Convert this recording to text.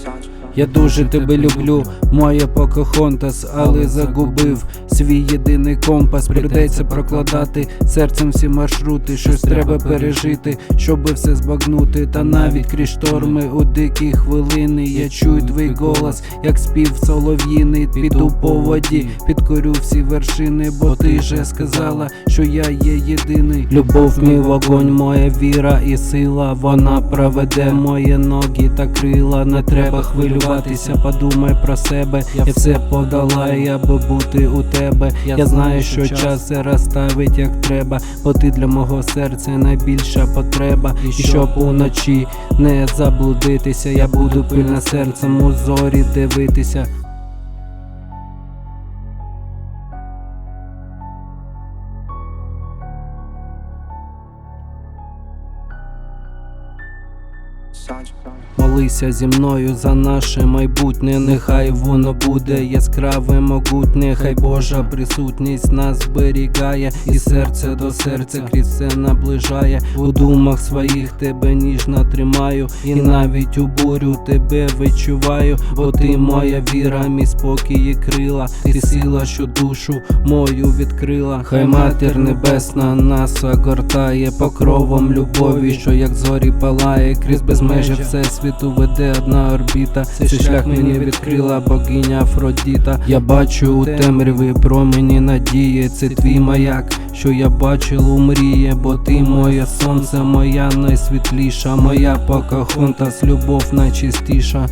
such Я дуже тебе люблю, моя Покахонтас, але загубив свій єдиний компас. Прийдеться прокладати серцем всі маршрути. Щось треба пережити, щоби все збагнути. Та навіть крізь шторми у дикі хвилини. Я чую твій голос, як спів солов'їний. Піду по воді, підкорю всі вершини, бо ти же сказала, що я є єдиний. Любов, мій вогонь, моя віра і сила. Вона проведе мої ноги та крила. Не треба хвилюватися, подумай про себе. Я все подала, я би бути у тебе. Я знаю, що час все розставить як треба, бо ти для мого серця найбільша потреба. І щоб уночі не заблудитися, я буду пильно серцем у зорі дивитися. Молися зі мною за наше майбутнє, нехай воно буде яскраве, могутнє, хай Божа присутність нас зберігає, і серце до серця крізь все наближає. У думах своїх тебе ніжно тримаю, і навіть у бурю тебе відчуваю, бо ти моя віра, мій спокій і крила, ти сила, що душу мою відкрила. Хай матір небесна нас огортає покровом любові, що як зорі палає, крізь безмежя всесвіту веде одна орбіта. Цей шлях мені відкрила богиня Афродіта. Я бачу у темряві промені надії. Це твій маяк, що я бачив у мрії, бо ти моє сонце, моя найсвітліша, моя Покахонтас, любов найчистіша.